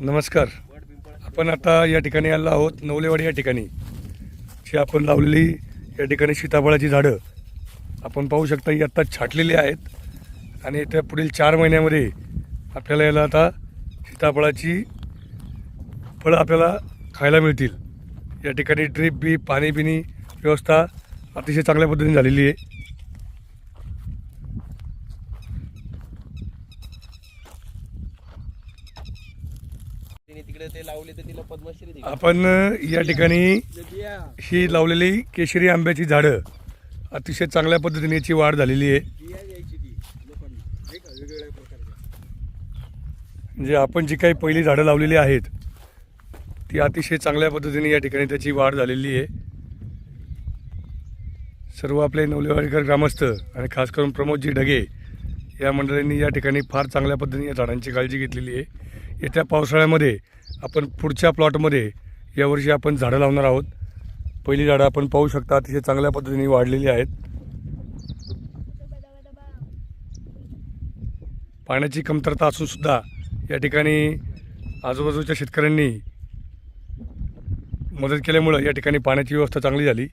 नमस्कार. आपण आता या ठिकाणी आलो आहोत नवलेवाडी या ठिकाणी. जी आपण लावलेली या ठिकाणी सीताफळाची झाडं आपण पाहू शकता ही आत्ता छाटलेली आहेत. आणि त्या पुढील चार महिन्यामध्ये आपल्याला याला आता सीताफळाची फळं आपल्याला खायला मिळतील. या ठिकाणी ड्रीप बी पाणी बिनी व्यवस्था अतिशय चांगल्या पद्धतीने झालेली आहे. तिने तिकडे ते लावले तर तिला पद्मश्री दिली. आपण या ठिकाणी ही लावलेली केशरी आंब्याची झाडं अतिशय चांगल्या पद्धतीने याची वाढ झालेली आहे. म्हणजे आपण जी काही पहिली झाडं लावलेली आहेत ती अतिशय चांगल्या पद्धतीने या ठिकाणी त्याची वाढ झालेली आहे. सर्व आपले नवलेवाडीकर ग्रामस्थ आणि खास करून प्रमोदजी ढगे या मंडळींनी या ठिकाणी फार चांगल्या पद्धतीने या झाडांची काळजी घेतलेली आहे. येत्या पावसाळ्यामध्ये आपण पुढच्या प्लॉटमध्ये यावर्षी आपण झाडं लावणार आहोत. पहिली झाडं आपण पाहू शकता अतिशय चांगल्या पद्धतीने वाढलेली आहेत. पाण्याची कमतरता असूनसुद्धा या ठिकाणी आजूबाजूच्या शेतकऱ्यांनी मदत केल्यामुळं या ठिकाणी पाण्याची व्यवस्था चांगली झाली.